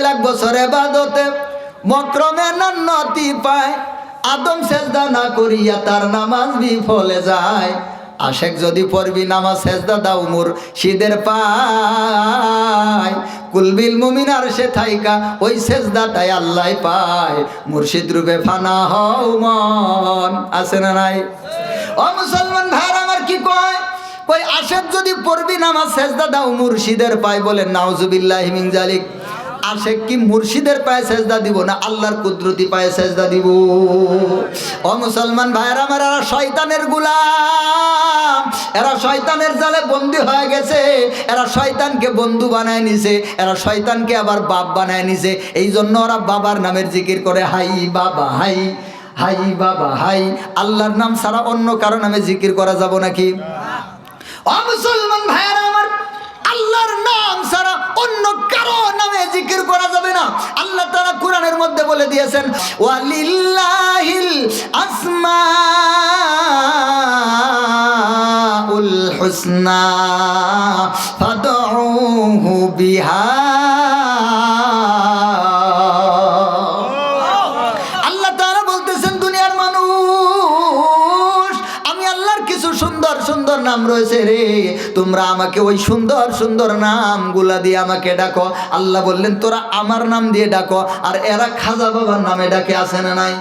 লাখ বছর এবাদতে। মক্রমে নন্নতি পায়। আদম সেজদা না করিয়া তার নামাজ বিফলে যায়। আশেক যদি পড়বি নামাজ সেজদা দাও মুর শীদের পায়। কুলবিল মুমিনার সে থাইকা ওই সেজদাটাই আল্লাহ পায়। মুর্শিদ রূপে ফানা হও মন। আছে না নাই? ও মুসলমান ভাইর আমার কি কয়? কই আশেক যদি পড়বি নামাজ সেজদা দাও মুর্শিদের পায় বলে নাউজুবিল্লাহ মিন জালিক আশেক কি মুর্শিদের পায়ে সেজদা দিব না আল্লাহর কুদরতি পায়ে সেজদা দিব? ও মুসলমান ভাইয়ের আমার শয়তানের গুলাম। এরা শয়তানের জালে বন্দি হয়ে গেছে। এরা শয়তানকে বন্ধু বানায় নিছে। এরা শয়তানকে আবার বাপ বানায় নিছে। এই জন্য ওরা বাবার নামের জিকির করে, হাই বাবা, হাই হাই বাবা, হাই। আল্লাহর নাম ছাড়া অন্য কারও নামে জিকির করা যাব নাকি? ও মুসলমান ভাইয়েরা আমার, আল্লাহর নাম ছাড়া অন্য কারও নামে জিকির করা যাবে না। আল্লাহ তারা কোরআনের মধ্যে বলে দিয়েছেন ওয়ালিল্লাহিল আসমাউল হুসনা ফাদউহু কিছু সুন্দর সুন্দর নাম রয়েছে রে। তোমরা আমাকে ওই সুন্দর সুন্দর নামগুলা দিয়ে আমাকে ডাকো। আল্লাহ বললেন, তোরা আমার নাম দিয়ে ডাকো, আর এরা খাজা বাবার নামে ডাকে আসে না নাই?